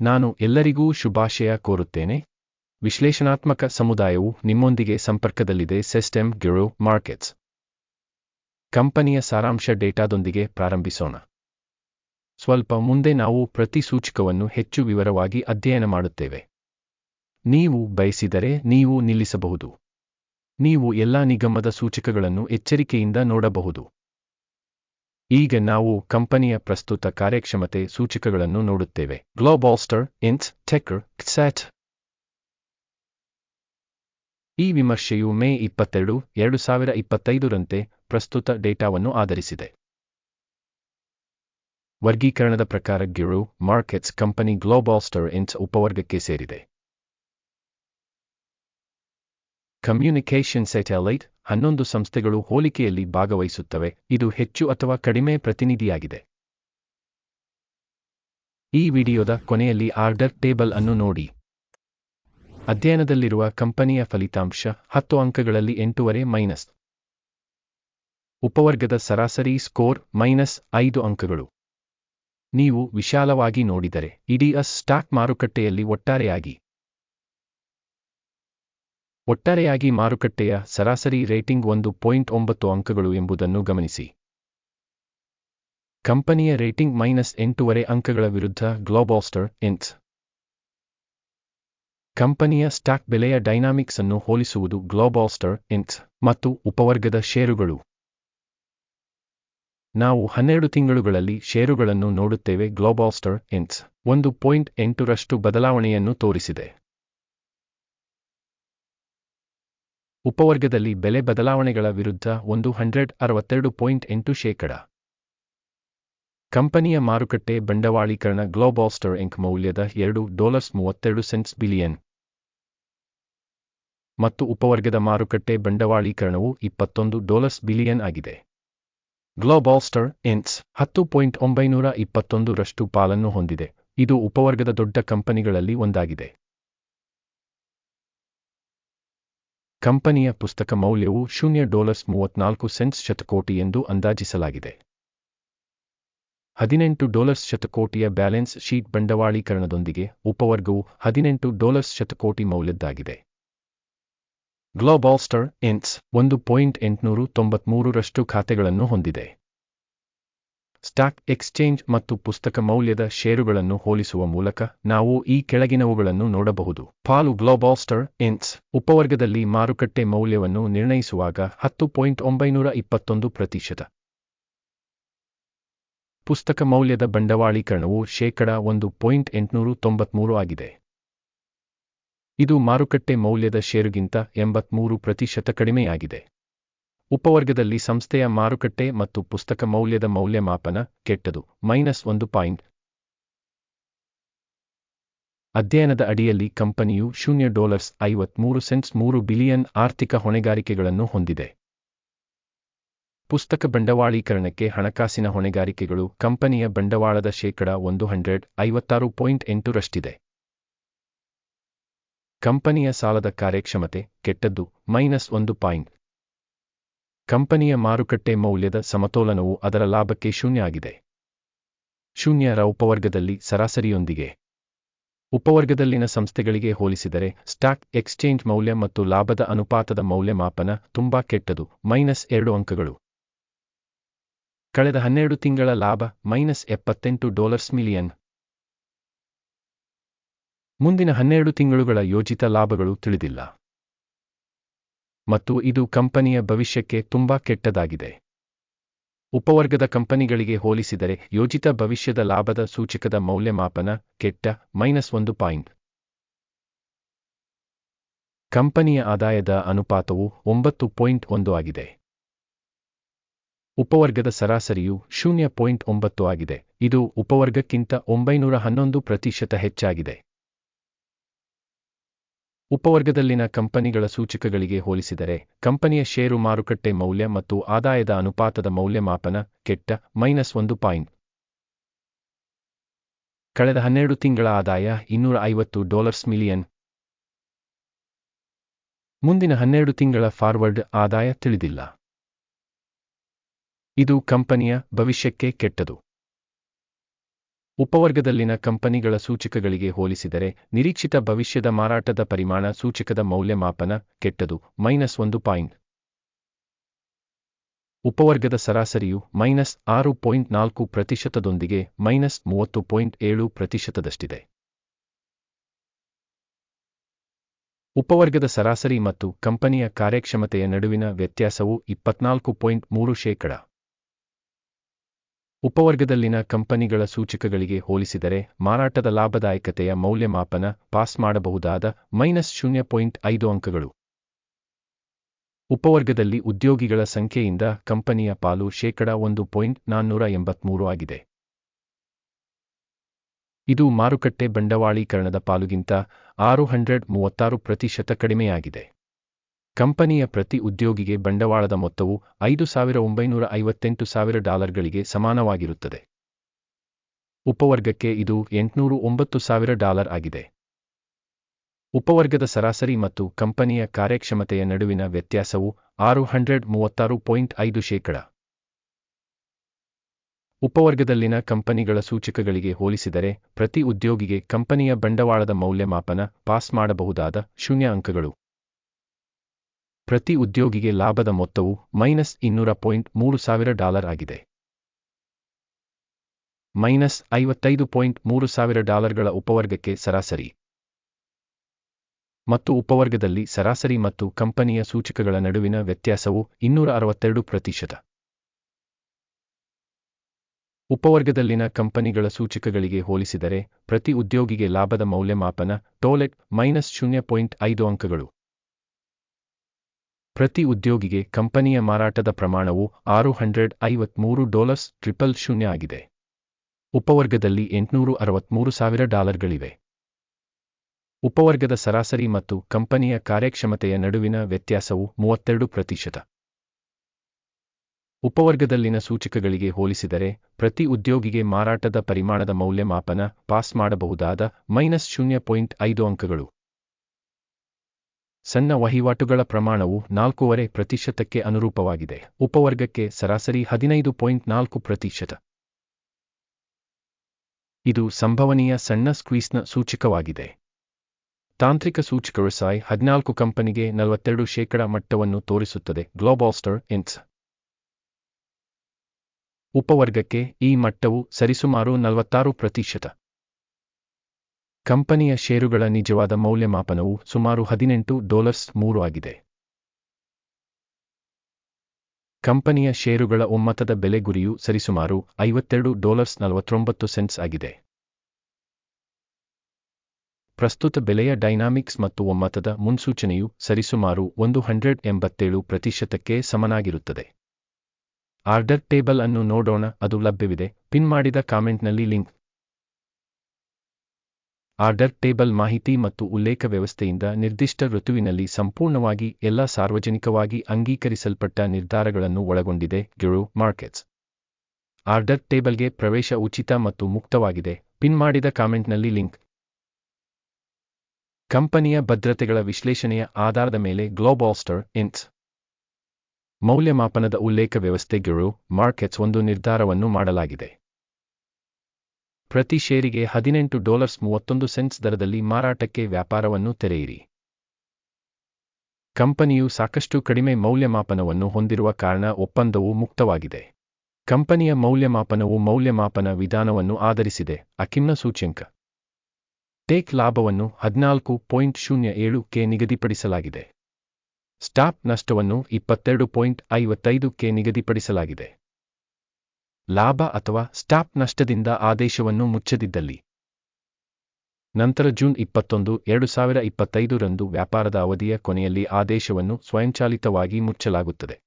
ನಾನು ಎಲ್ಲರಿಗೂ ಶುಭಾಶಯ ಕೋರುತ್ತೇನೆ. ವಿಶ್ಲೇಷಣಾತ್ಮಕ ಸಮುದಾಯವು ನಿಮ್ಮೊಂದಿಗೆ ಸಂಪರ್ಕದಲ್ಲಿದೆ, ಸಿಸ್ಟಮ್ ಗಿರೋ ಮಾರ್ಕೆಟ್ಸ್. ಕಂಪನಿಯ ಸಾರಾಂಶ ಡೇಟಾದೊಂದಿಗೆ ಪ್ರಾರಂಭಿಸೋಣ. ಸ್ವಲ್ಪ ಮುಂದೆ ನಾವು ಪ್ರತಿ ಸೂಚಕವನ್ನು ಹೆಚ್ಚು ವಿವರವಾಗಿ ಅಧ್ಯಯನ ಮಾಡುತ್ತೇವೆ. ನೀವು ಬಯಸಿದರೆ ನೀವು ನಿಲ್ಲಿಸಬಹುದು. ನೀವು ಎಲ್ಲಾ ನಿಗಮದ ಸೂಚಕಗಳನ್ನು ಎಚ್ಚರಿಕೆಯಿಂದ ನೋಡಬಹುದು. ಈಗ ನಾವು ಕಂಪನಿಯ ಪ್ರಸ್ತುತ ಕಾರ್ಯಕ್ಷಮತೆ ಸೂಚಕಗಳನ್ನು ನೋಡುತ್ತೇವೆ. ಗ್ಲೋಬಾಲ್ಸ್ಟರ್ ಇನ್ಸ್ ಟೆಕರ್ ಕ್ಸ್ಯಾಟ್ ಈ ವಿಮರ್ಶೆಯು ಮೇ ಇಪ್ಪತ್ತೆರಡು, ಎರಡು ಸಾವಿರ ಇಪ್ಪತ್ತೈದರಂತೆ ಪ್ರಸ್ತುತ ಡೇಟಾವನ್ನು ಆಧರಿಸಿದೆ. ವರ್ಗೀಕರಣದ ಪ್ರಕಾರ ಗಿರು ಮಾರ್ಕೆಟ್ಸ್ ಕಂಪನಿ ಗ್ಲೋಬಾಲ್ಸ್ಟರ್ ಇನ್ಸ್ ಉಪವರ್ಗಕ್ಕೆ ಸೇರಿದೆ. ಕಮ್ಯುನಿಕೇಷನ್ ಸ್ಯಾಟಲೈಟ್ ಹನ್ನೊಂದು ಸಂಸ್ಥೆಗಳು ಹೋಲಿಕೆಯಲ್ಲಿ ಭಾಗವಹಿಸುತ್ತವೆ. ಇದು ಹೆಚ್ಚು ಅಥವಾ ಕಡಿಮೆ ಪ್ರತಿನಿಧಿಯಾಗಿದೆ. ಈ ವಿಡಿಯೋದ ಕೊನೆಯಲ್ಲಿ ಆರ್ಡರ್ ಟೇಬಲ್ ಅನ್ನು ನೋಡಿ. ಅಧ್ಯಯನದಲ್ಲಿರುವ ಕಂಪನಿಯ ಫಲಿತಾಂಶ ಹತ್ತು ಅಂಕಗಳಲ್ಲಿ ಎಂಟೂವರೆ ಮೈನಸ್. ಉಪವರ್ಗದ ಸರಾಸರಿ ಸ್ಕೋರ್ ಮೈನಸ್ ಐದು ಅಂಕಗಳು. ನೀವು ವಿಶಾಲವಾಗಿ ನೋಡಿದರೆ ಇಡೀ ಸ್ಟಾಕ್ ಮಾರುಕಟ್ಟೆಯಲ್ಲಿ ಒಟ್ಟಾರೆಯಾಗಿ ಒಟ್ಟಾರೆಯಾಗಿ ಮಾರುಕಟ್ಟೆಯ ಸರಾಸರಿ ರೇಟಿಂಗ್ ಒಂದು ಪಾಯಿಂಟ್ ಒಂಬತ್ತು ಅಂಕಗಳು ಎಂಬುದನ್ನು ಗಮನಿಸಿ. ಕಂಪನಿಯ ರೇಟಿಂಗ್ ಮೈನಸ್ ಎಂಟೂವರೆ ಅಂಕಗಳ ವಿರುದ್ಧ ಗ್ಲೋಬಾಸ್ಟರ್ ಇನ್ಸ್ ಕಂಪನಿಯ ಸ್ಟಾಕ್ ಬೆಲೆಯ ಡೈನಾಮಿಕ್ಸ್ ಅನ್ನು ಹೋಲಿಸುವುದು ಗ್ಲೋಬಾಸ್ಟರ್ ಇನ್ಸ್ ಮತ್ತು ಉಪವರ್ಗದ ಷೇರುಗಳು. ನಾವು ಹನ್ನೆರಡು ತಿಂಗಳುಗಳಲ್ಲಿ ಷೇರುಗಳನ್ನು ನೋಡುತ್ತೇವೆ, ಗ್ಲೋಬಾಸ್ಟರ್ ಇನ್ಸ್ ಒಂದು ಪಾಯಿಂಟ್ ಎಂಟರಷ್ಟು ಬದಲಾವಣೆಯನ್ನು ತೋರಿಸಿದೆ. ಉಪವರ್ಗದಲ್ಲಿ ಬೆಲೆ ಬದಲಾವಣೆಗಳ ವಿರುದ್ಧ ಒಂದು ಹಂಡ್ರೆಡ್ ಅರವತ್ತೆರಡು ಪಾಯಿಂಟ್ ಎಂಟು ಶೇಕಡ. ಕಂಪನಿಯ ಮಾರುಕಟ್ಟೆ ಬಂಡವಾಳೀಕರಣ ಗ್ಲೋಬಾಸ್ಟರ್ ಇಂಕ್ ಮೌಲ್ಯದ ಎರಡು ಡಾಲರ್ಸ್ ಮೂವತ್ತೆರಡು ಸೆಂಟ್ಸ್ ಬಿಲಿಯನ್. ಮತ್ತು ಉಪವರ್ಗದ ಮಾರುಕಟ್ಟೆ ಬಂಡವಾಳೀಕರಣವು ಇಪ್ಪತ್ತೊಂದು ಡಾಲರ್ಸ್ ಬಿಲಿಯನ್ ಆಗಿದೆ. ಗ್ಲೋಬಾಸ್ಟರ್ ಇನ್ಸ್ ಹತ್ತು ಪಾಯಿಂಟ್ ಒಂಬೈನೂರ ಇಪ್ಪತ್ತೊಂದರಷ್ಟು ಪಾಲನ್ನು ಹೊಂದಿದೆ. ಇದು ಉಪವರ್ಗದ ದೊಡ್ಡ ಕಂಪನಿಗಳಲ್ಲಿ ಒಂದಾಗಿದೆ. ಕಂಪನಿಯ ಪುಸ್ತಕ ಮೌಲ್ಯವು ಶೂನ್ಯ ಡಾಲರ್ಸ್ ಮೂವತ್ನಾಲ್ಕು ಸೆಂಟ್ಸ್ ಶತಕೋಟಿ ಎಂದು ಅಂದಾಜಿಸಲಾಗಿದೆ. ಹದಿನೆಂಟು ಡಾಲರ್ಸ್ ಶತಕೋಟಿಯ ಬ್ಯಾಲೆನ್ಸ್ ಶೀಟ್ ಬಂಡವಾಳೀಕರಣದೊಂದಿಗೆ ಉಪವರ್ಗವು ಹದಿನೆಂಟು ಡಾಲರ್ಸ್ ಶತಕೋಟಿ ಮೌಲ್ಯದ್ದಾಗಿದೆ. ಗ್ಲೋಬಾಲ್ಸ್ಟರ್ ಎನ್ಸ್ ಒಂದು ಪಾಯಿಂಟ್ ಎಂಟುನೂರು ತೊಂಬತ್ಮೂರರಷ್ಟು ಖಾತೆಗಳನ್ನು ಹೊಂದಿದೆ. ಸ್ಟಾಕ್ ಎಕ್ಸ್ಚೇಂಜ್ ಮತ್ತು ಪುಸ್ತಕ ಮೌಲ್ಯದ ಷೇರುಗಳನ್ನು ಹೋಲಿಸುವ ಮೂಲಕ ನಾವು ಈ ಕೆಳಗಿನವುಗಳನ್ನು ನೋಡಬಹುದು. ಪಾಲು ಗ್ಲೋಬಾಸ್ಟರ್ ಇನ್ಸ್ ಉಪವರ್ಗದಲ್ಲಿ ಮಾರುಕಟ್ಟೆ ಮೌಲ್ಯವನ್ನು ನಿರ್ಣಯಿಸುವಾಗ ಹತ್ತು ಪಾಯಿಂಟ್ ಒಂಬೈನೂರ ಇಪ್ಪತ್ತೊಂದು ಪ್ರತಿಶತ. ಪುಸ್ತಕ ಮೌಲ್ಯದ ಬಂಡವಾಳೀಕರಣವು ಶೇಕಡ ಒಂದು ಪಾಯಿಂಟ್ ಎಂಟುನೂರು ತೊಂಬತ್ಮೂರು ಆಗಿದೆ. ಇದು ಮಾರುಕಟ್ಟೆ ಮೌಲ್ಯದ ಷೇರುಗಿಂತ ಎಂಬತ್ಮೂರು ಪ್ರತಿಶತ ಕಡಿಮೆಯಾಗಿದೆ. ಉಪವರ್ಗದಲ್ಲಿ ಸಂಸ್ಥೆಯ ಮಾರುಕಟ್ಟೆ ಮತ್ತು ಪುಸ್ತಕ ಮೌಲ್ಯದ ಮೌಲ್ಯಮಾಪನ ಕೆಟ್ಟದು. ಮೈನಸ್ ಒಂದು ಪಾಯಿಂಟ್. ಅಧ್ಯಯನದ ಅಡಿಯಲ್ಲಿ ಕಂಪನಿಯು ಶೂನ್ಯ ಡಾಲರ್ಸ್ ಐವತ್ಮೂರು ಸೆಂಟ್ಸ್ ಮೂರು ಬಿಲಿಯನ್ ಆರ್ಥಿಕ ಹೊಣೆಗಾರಿಕೆಗಳನ್ನು ಹೊಂದಿದೆ. ಪುಸ್ತಕ ಬಂಡವಾಳೀಕರಣಕ್ಕೆ ಹಣಕಾಸಿನ ಹೊಣೆಗಾರಿಕೆಗಳು ಕಂಪನಿಯ ಬಂಡವಾಳದ ಶೇಕಡ ಒಂದು ಹಂಡ್ರೆಡ್ ಐವತ್ತಾರು ಪಾಯಿಂಟ್ ಎಂಟರಷ್ಟಿದೆ ಕಂಪನಿಯ ಸಾಲದ ಕಾರ್ಯಕ್ಷಮತೆ ಕೆಟ್ಟದ್ದು. ಮೈನಸ್ ಒಂದು ಪಾಯಿಂಟ್. ಕಂಪನಿಯ ಮಾರುಕಟ್ಟೆ ಮೌಲ್ಯದ ಸಮತೋಲನವು ಅದರ ಲಾಭಕ್ಕೆ ಶೂನ್ಯ ಆಗಿದೆ ಶೂನ್ಯರ ಉಪವರ್ಗದಲ್ಲಿ ಸರಾಸರಿಯೊಂದಿಗೆ. ಉಪವರ್ಗದಲ್ಲಿನ ಸಂಸ್ಥೆಗಳಿಗೆ ಹೋಲಿಸಿದರೆ ಸ್ಟಾಕ್ ಎಕ್ಸ್ಚೇಂಜ್ ಮೌಲ್ಯ ಮತ್ತು ಲಾಭದ ಅನುಪಾತದ ಮೌಲ್ಯಮಾಪನ ತುಂಬಾ ಕೆಟ್ಟದು, ಮೈನಸ್ ಎರಡು ಅಂಕಗಳು. ಕಳೆದ ಹನ್ನೆರಡು ತಿಂಗಳ ಲಾಭ, ಮೈನಸ್ ಎಪ್ಪತ್ತೆಂಟು ಡಾಲರ್ಸ್ ಮಿಲಿಯನ್. ಮುಂದಿನ ಹನ್ನೆರಡು ತಿಂಗಳುಗಳ ಯೋಜಿತ ಲಾಭಗಳು ತಿಳಿದಿಲ್ಲ. ಮತ್ತು ಇದು ಕಂಪನಿಯ ಭವಿಷ್ಯಕ್ಕೆ ತುಂಬಾ ಕೆಟ್ಟದಾಗಿದೆ. ಉಪವರ್ಗದ ಕಂಪನಿಗಳಿಗೆ ಹೋಲಿಸಿದರೆ ಯೋಜಿತ ಭವಿಷ್ಯದ ಲಾಭದ ಸೂಚಕದ ಮೌಲ್ಯಮಾಪನ ಕೆಟ್ಟ ಮೈನಸ್ ಒಂದು ಪಾಯಿಂಟ್. ಕಂಪನಿಯ ಆದಾಯದ ಅನುಪಾತವು ಒಂಬತ್ತು ಪಾಯಿಂಟ್ ಒಂದು ಆಗಿದೆ. ಉಪವರ್ಗದ ಸರಾಸರಿಯು ಶೂನ್ಯ ಪಾಯಿಂಟ್ ಒಂಬತ್ತು ಆಗಿದೆ. ಇದು ಉಪವರ್ಗಕ್ಕಿಂತ ಒಂಬೈನೂರ ಹನ್ನೊಂದು ಪ್ರತಿಶತ ಹೆಚ್ಚಾಗಿದೆ. ಉಪವರ್ಗದಲ್ಲಿನ ಕಂಪನಿಗಳ ಸೂಚಕಗಳಿಗೆ ಹೋಲಿಸಿದರೆ, ಕಂಪನಿಯ ಷೇರು ಮಾರುಕಟ್ಟೆ ಮೌಲ್ಯ ಮತ್ತು ಆದಾಯದ ಅನುಪಾತದ ಮೌಲ್ಯಮಾಪನ ಕೆಟ್ಟ ಮೈನಸ್ ಒಂದು ಪಾಯಿಂಟ್. ಕಳೆದ ಹನ್ನೆರಡು ತಿಂಗಳ ಆದಾಯ ಇನ್ನೂರ ಐವತ್ತು ಡಾಲರ್ಸ್ ಮಿಲಿಯನ್. ಮುಂದಿನ ಹನ್ನೆರಡು ತಿಂಗಳ ಫಾರ್ವರ್ಡ್ ಆದಾಯ ತಿಳಿದಿಲ್ಲ. ಇದು ಕಂಪನಿಯ ಭವಿಷ್ಯಕ್ಕೆ ಕೆಟ್ಟದು. ಉಪವರ್ಗದಲ್ಲಿನ ಕಂಪನಿಗಳ ಸೂಚಕಗಳಿಗೆ ಹೋಲಿಸಿದರೆ, ನಿರೀಕ್ಷಿತ ಭವಿಷ್ಯದ ಮಾರಾಟದ ಪರಿಮಾಣ ಸೂಚಕದ ಮೌಲ್ಯಮಾಪನ ಕೆಟ್ಟದು, ಮೈನಸ್ ಒಂದು ಪಾಯಿಂಟ್. ಉಪವರ್ಗದ ಸರಾಸರಿಯು ಮೈನಸ್ ಆರು ಪಾಯಿಂಟ್ ನಾಲ್ಕು ಪ್ರತಿಶತದೊಂದಿಗೆ ಮೈನಸ್ ಮೂವತ್ತು ಪಾಯಿಂಟ್ ಏಳು ಪ್ರತಿಶತದಷ್ಟಿದೆ. ಉಪವರ್ಗದ ಸರಾಸರಿ ಮತ್ತು ಕಂಪನಿಯ ಕಾರ್ಯಕ್ಷಮತೆಯ ನಡುವಿನ ವ್ಯತ್ಯಾಸವು ಇಪ್ಪತ್ನಾಲ್ಕು ಪಾಯಿಂಟ್ ಮೂರು ಶೇಕಡ. ಉಪವರ್ಗದಲ್ಲಿನ ಕಂಪನಿಗಳ ಸೂಚಕಗಳಿಗೆ ಹೋಲಿಸಿದರೆ ಮಾರಾಟದ ಲಾಭದಾಯಕತೆಯ ಮೌಲ್ಯಮಾಪನ ಪಾಸ್ ಮಾಡಬಹುದಾದ ಮೈನಸ್ ಶೂನ್ಯ ಪಾಯಿಂಟ್ ಐದು ಅಂಕಗಳು. ಉಪವರ್ಗದಲ್ಲಿ ಉದ್ಯೋಗಿಗಳ ಸಂಖ್ಯೆಯಿಂದ ಕಂಪನಿಯ ಪಾಲು ಶೇಕಡಾ ಒಂದು ಪಾಯಿಂಟ್ ನಾನ್ನೂರ ಎಂಬತ್ಮೂರು ಆಗಿದೆ. ಇದು ಮಾರುಕಟ್ಟೆ ಬಂಡವಾಳೀಕರಣದ ಪಾಲುಗಿಂತ ಆರು ಹಂಡ್ರೆಡ್ ಮೂವತ್ತಾರು ಪ್ರತಿಶತ ಕಡಿಮೆಯಾಗಿದೆ. ಕಂಪನಿಯ ಪ್ರತಿ ಉದ್ಯೋಗಿಗೆ ಬಂಡವಾಳದ ಮೊತ್ತವು ಐದು ಸಾವಿರ ಒಂಬೈನೂರ ಐವತ್ತೆಂಟು ಸಾವಿರ ಡಾಲರ್ಗಳಿಗೆ ಸಮಾನವಾಗಿರುತ್ತದೆ. ಉಪವರ್ಗಕ್ಕೆ ಇದು ಎಂಟುನೂರು ಒಂಬತ್ತು ಸಾವಿರ ಡಾಲರ್ ಆಗಿದೆ. ಉಪವರ್ಗದ ಸರಾಸರಿ ಮತ್ತು ಕಂಪನಿಯ ಕಾರ್ಯಕ್ಷಮತೆಯ ನಡುವಿನ ವ್ಯತ್ಯಾಸವು ಆರು ಹಂಡ್ರೆಡ್ ಮೂವತ್ತಾರು ಪಾಯಿಂಟ್ ಐದು ಶೇಕಡ. ಉಪವರ್ಗದಲ್ಲಿನ ಕಂಪನಿಗಳ ಸೂಚಕಗಳಿಗೆ ಹೋಲಿಸಿದರೆ ಪ್ರತಿ ಉದ್ಯೋಗಿಗೆ ಕಂಪನಿಯ ಬಂಡವಾಳದ ಮೌಲ್ಯಮಾಪನ ಪಾಸ್ ಮಾಡಬಹುದಾದ ಶೂನ್ಯ ಅಂಕಗಳು. ಪ್ರತಿ ಉದ್ಯೋಗಿಗೆ ಲಾಭದ ಮೊತ್ತವು ಮೈನಸ್ ಇನ್ನೂರ ಪಾಯಿಂಟ್ ಮೂರು ಸಾವಿರ ಡಾಲರ್ ಆಗಿದೆ. ಮೈನಸ್ ಐವತ್ತೈದು ಪಾಯಿಂಟ್ ಮೂರು ಸಾವಿರ ಡಾಲರ್ಗಳ ಉಪವರ್ಗಕ್ಕೆ ಸರಾಸರಿ. ಮತ್ತು ಉಪವರ್ಗದಲ್ಲಿ ಸರಾಸರಿ ಮತ್ತು ಕಂಪನಿಯ ಸೂಚಕಗಳ ನಡುವಿನ ವ್ಯತ್ಯಾಸವು ಇನ್ನೂರ ಅರವತ್ತೆರಡು ಪ್ರತಿಶತ. ಉಪವರ್ಗದಲ್ಲಿನ ಕಂಪನಿಗಳ ಸೂಚಕಗಳಿಗೆ ಹೋಲಿಸಿದರೆ ಪ್ರತಿ ಉದ್ಯೋಗಿಗೆ ಲಾಭದ ಮೌಲ್ಯಮಾಪನ ಟೋಲೆಟ್ ಮೈನಸ್ ಶೂನ್ಯ ಪಾಯಿಂಟ್ ಐದು ಅಂಕಗಳು. ಪ್ರತಿ ಉದ್ಯೋಗಿಗೆ ಕಂಪನಿಯ ಮಾರಾಟದ ಪ್ರಮಾಣವು ಆರು ಹಂಡ್ರೆಡ್ ಐವತ್ಮೂರು ಡಾಲರ್ಸ್ ಟ್ರಿಪಲ್ ಶೂನ್ಯ ಆಗಿದೆ. ಉಪವರ್ಗದಲ್ಲಿ ಎಂಟುನೂರು ಅರವತ್ಮೂರು ಸಾವಿರ ಡಾಲರ್ಗಳಿವೆ. ಉಪವರ್ಗದ ಸರಾಸರಿ ಮತ್ತು ಕಂಪನಿಯ ಕಾರ್ಯಕ್ಷಮತೆಯ ನಡುವಿನ ವ್ಯತ್ಯಾಸವು ಮೂವತ್ತೆರಡು ಪ್ರತಿಶತ. ಉಪವರ್ಗದಲ್ಲಿನ ಸೂಚಕಗಳಿಗೆ ಹೋಲಿಸಿದರೆ ಪ್ರತಿ ಉದ್ಯೋಗಿಗೆ ಮಾರಾಟದ ಪರಿಮಾಣದ ಮೌಲ್ಯಮಾಪನ ಪಾಸ್ ಮಾಡಬಹುದಾದ ಮೈನಸ್ ಶೂನ್ಯ ಪಾಯಿಂಟ್ ಐದು ಅಂಕಗಳು. ಸಣ್ಣ ವಹಿವಾಟುಗಳ ಪ್ರಮಾಣವು ನಾಲ್ಕೂವರೆ ಪ್ರತಿಶತಕ್ಕೆ ಅನುರೂಪವಾಗಿದೆ. ಉಪವರ್ಗಕ್ಕೆ ಸರಾಸರಿ ಹದಿನೈದು ಪಾಯಿಂಟ್ ನಾಲ್ಕು ಪ್ರತಿಶತ. ಇದು ಸಂಭವನೀಯ ಸಣ್ಣ ಸ್ಕ್ವೀಸ್ನ ಸೂಚಕವಾಗಿದೆ. ತಾಂತ್ರಿಕ ಸೂಚಕಗಳು ಸಾಯ್ ಹದಿನಾಲ್ಕು ಕಂಪನಿಗೆ ನಲವತ್ತೆರಡು ಶೇಕಡ ಮಟ್ಟವನ್ನು ತೋರಿಸುತ್ತದೆ. ಗ್ಲೋಬಾಸ್ಟರ್ ಇನ್ಸ್ ಉಪವರ್ಗಕ್ಕೆ ಈ ಮಟ್ಟವು ಸರಿಸುಮಾರು ನಲವತ್ತಾರು ಪ್ರತಿಶತ. ಕಂಪನಿಯ ಷೇರುಗಳ ನಿಜವಾದ ಮೌಲ್ಯಮಾಪನವು ಸುಮಾರು ಹದಿನೆಂಟು ಡಾಲರ್ಸ್ ಮೂರು ಆಗಿದೆ. ಕಂಪನಿಯ ಷೇರುಗಳ ಒಮ್ಮತದ ಬೆಲೆ ಗುರಿಯು ಸರಿಸುಮಾರು ಐವತ್ತೆರಡು ಡಾಲರ್ಸ್ ನಲವತ್ತೊಂಬತ್ತು ಸೆಂಟ್ಸ್ ಆಗಿದೆ. ಪ್ರಸ್ತುತ ಬೆಲೆಯ ಡೈನಾಮಿಕ್ಸ್ ಮತ್ತು ಒಮ್ಮತದ ಮುನ್ಸೂಚನೆಯು ಸರಿಸುಮಾರು ಒಂದು ಹಂಡ್ರೆಡ್ ಎಂಬತ್ತೇಳು ಪ್ರತಿಶತಕ್ಕೆ ಸಮನಾಗಿರುತ್ತದೆ. ಆರ್ಡರ್ ಟೇಬಲ್ ಅನ್ನು ನೋಡೋಣ, ಅದು ಲಭ್ಯವಿದೆ. ಪಿನ್ ಮಾಡಿದ ಕಾಮೆಂಟ್ನಲ್ಲಿ ಲಿಂಕ್. ಆರ್ಡರ್ ಟೇಬಲ್ ಮಾಹಿತಿ ಮತ್ತು ಉಲ್ಲೇಖ ವ್ಯವಸ್ಥೆಯಿಂದ ನಿರ್ದಿಷ್ಟ ಋತುವಿನಲ್ಲಿ ಸಂಪೂರ್ಣವಾಗಿ ಎಲ್ಲ ಸಾರ್ವಜನಿಕವಾಗಿ ಅಂಗೀಕರಿಸಲ್ಪಟ್ಟ ನಿರ್ಧಾರಗಳನ್ನು ಒಳಗೊಂಡಿದೆ ಗಿರು ಮಾರ್ಕೆಟ್ಸ್. ಆರ್ಡರ್ ಟೇಬಲ್ಗೆ ಪ್ರವೇಶ ಉಚಿತ ಮತ್ತು ಮುಕ್ತವಾಗಿದೆ. ಪಿನ್ ಮಾಡಿದ ಕಾಮೆಂಟ್ನಲ್ಲಿ ಲಿಂಕ್. ಕಂಪನಿಯ ಭದ್ರತೆಗಳ ವಿಶ್ಲೇಷಣೆಯ ಆಧಾರದ ಮೇಲೆ ಗ್ಲೋಬಾಸ್ಟರ್ ಇನ್ಸ್ ಮೌಲ್ಯಮಾಪನದ ಉಲ್ಲೇಖ ವ್ಯವಸ್ಥೆ ಗಿರು ಮಾರ್ಕೆಟ್ಸ್ ಒಂದು ನಿರ್ಧಾರವನ್ನು ಮಾಡಲಾಗಿದೆ. ಪ್ರತಿ ಷೇರಿಗೆ ಹದಿನೆಂಟು ಡಾಲರ್ಸ್ ಮೂವತ್ತೊಂದು ಸೆನ್ಸ್ ದರದಲ್ಲಿ ಮಾರಾಟಕ್ಕೆ ವ್ಯಾಪಾರವನ್ನು ತೆರೆಯಿರಿ. ಕಂಪನಿಯು ಸಾಕಷ್ಟು ಕಡಿಮೆ ಮೌಲ್ಯಮಾಪನವನ್ನು ಹೊಂದಿರುವ ಕಾರಣ ಒಪ್ಪಂದವು ಮುಕ್ತವಾಗಿದೆ. ಕಂಪನಿಯ ಮೌಲ್ಯಮಾಪನವು ಮೌಲ್ಯಮಾಪನ ವಿಧಾನವನ್ನು ಆಧರಿಸಿದೆ, ಅಕಿಮ್ನ ಸೂಚ್ಯಂಕ. ಟೇಕ್ ಲಾಭವನ್ನು ಹದಿನಾಲ್ಕು ಪಾಯಿಂಟ್ ಶೂನ್ಯ ಏಳು ಕೆ ನಿಗದಿಪಡಿಸಲಾಗಿದೆ. ಸ್ಟಾಪ್ ನಷ್ಟವನ್ನು ಇಪ್ಪತ್ತೆರಡು ಪಾಯಿಂಟ್ ಐವತ್ತೈದು ಕೆ ನಿಗದಿಪಡಿಸಲಾಗಿದೆ. ಲಾಭ ಅಥವಾ ಸ್ಟಾಪ್ ನಷ್ಟದಿಂದ ಆದೇಶವನ್ನು ಮುಚ್ಚದಿದ್ದಲ್ಲಿ. ನಂತರ ಜೂನ್ ಇಪ್ಪತ್ತೊಂದು, ಎರಡು ಸಾವಿರ ಇಪ್ಪತ್ತೈದು ರಂದು ವ್ಯಾಪಾರದ ಅವಧಿಯ ಕೊನೆಯಲ್ಲಿ ಆದೇಶವನ್ನು ಸ್ವಯಂಚಾಲಿತವಾಗಿ ಮುಚ್ಚಲಾಗುತ್ತದೆ.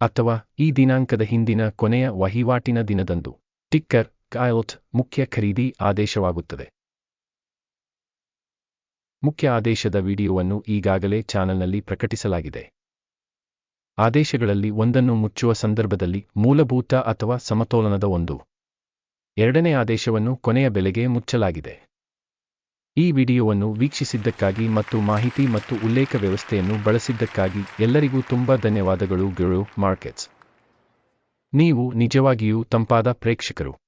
ಅಥವಾ ಈ ದಿನಾಂಕದ ಹಿಂದಿನ ಕೊನೆಯ ವಹಿವಾಟಿನ ದಿನದಂದು, ಟಿಕ್ಕರ್, ಕಾಯೋಟ್ ಮುಖ್ಯ ಖರೀದಿ ಆದೇಶವಾಗುತ್ತದೆ. ಮುಖ್ಯ ಆದೇಶದ ವಿಡಿಯೋವನ್ನು ಈಗಾಗಲೇ ಚಾನಲ್ನಲ್ಲಿ ಪ್ರಕಟಿಸಲಾಗಿದೆ. ಆದೇಶಗಳಲ್ಲಿ ಒಂದನ್ನು ಮುಚ್ಚುವ ಸಂದರ್ಭದಲ್ಲಿ ಮೂಲಭೂತ ಅಥವಾ ಸಮತೋಲನದ ಒಂದು. ಎರಡನೇ ಆದೇಶವನ್ನು ಕೊನೆಯ ಬೆಲೆಗೆ ಮುಚ್ಚಲಾಗಿದೆ. ಈ ವಿಡಿಯೋವನ್ನು ವೀಕ್ಷಿಸಿದ್ದಕ್ಕಾಗಿ ಮತ್ತು ಮಾಹಿತಿ ಮತ್ತು ಉಲ್ಲೇಖ ವ್ಯವಸ್ಥೆಯನ್ನು ಬಳಸಿದ್ದಕ್ಕಾಗಿ ಎಲ್ಲರಿಗೂ ತುಂಬಾ ಧನ್ಯವಾದಗಳು. ಗಿರು ಮಾರ್ಕೆಟ್ಸ್. ನೀವು ನಿಜವಾಗಿಯೂ ತಂಪಾದ ಪ್ರೇಕ್ಷಕರು.